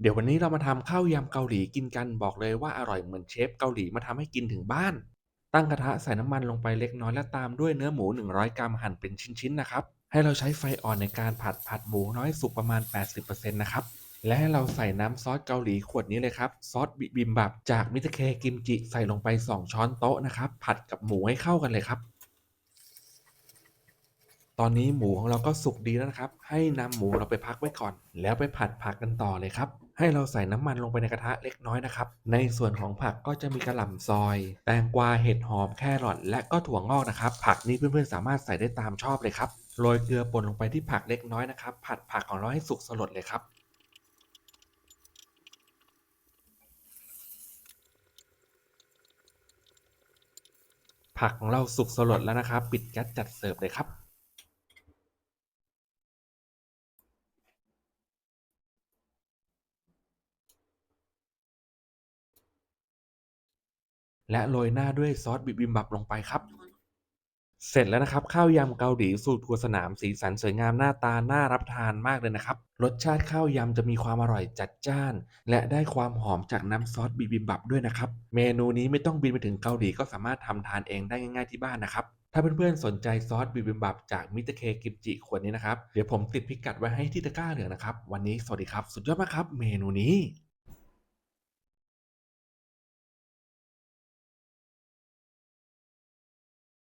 เดี๋ยววันนี้เรามาทำข้าวยำเกาหลีกินกันบอกเลยว่าอร่อยเหมือนเชฟเกาหลีมาทำให้กินถึงบ้าน ตั้งกระทะใส่น้ำมันลงไปเล็กน้อยและตามด้วยเนื้อหมู 100 กรัมหั่นเป็นชิ้นๆนะครับ ให้เราใช้ไฟอ่อนในการผัดผัดหมูน้อยสุกประมาณ 80%นะครับ และให้เราใส่น้ำซอสเกาหลีขวดนี้เลยครับ ซอสบิบิมบับจากมิสเตอร์เคกิมจิใส่ลงไป 2 ช้อนโต๊ะนะครับ ผัดกับหมูให้เข้ากันเลยครับตอนนี้หมูของเราก็สุกดีแล้วนะครับ ให้นำหมูเราไปพักไว้ก่อน แล้วไปผัดผักกันต่อเลยครับ ให้เราใส่น้ำมันลงไปในกระทะเล็กน้อยนะครับ ในส่วนของผักก็จะมีกระหล่ำซอย แตงกวาเห็ดหอมแครอทและก็ถั่วงอกนะครับ ผักนี้เพื่อนๆสามารถใส่ได้ตามชอบเลยครับโรยเกลือป่นลงไปที่ผักเล็กน้อยนะครับ ผัดผักของเราให้สุกสลดเลยครับผักของเราสุกสลดแล้วนะครับ ปิดแก๊สจัดเสิร์ฟเลยครับ และโรยหน้าด้วยซอสบิบิมบับลงไปครับ เสร็จแล้วนะครับ ข้าวยำเกาหลีสูตรครัวสนามสีสันสวยงามหน้าตาน่ารับทานมากเลยนะครับ รสชาติข้าวยำจะมีความอร่อยจัดจ้าน และได้ความหอมจากน้ำซอสบิบิมบับด้วยนะครับ เมนูนี้ไม่ต้องบินไปถึงเกาหลีก็สามารถทำทานเองได้ง่ายๆที่บ้านนะครับถ้าเพื่อนๆ สนใจซอสบิบิมบับจากมิตรเคกิมจิขวดนี้นะครับ เดี๋ยวผมติดพิกัดไว้ให้ที่ตะกร้าเหลืองนะครับ วันนี้สวัสดีครับ สุดยอดมากครับ เมนูนี้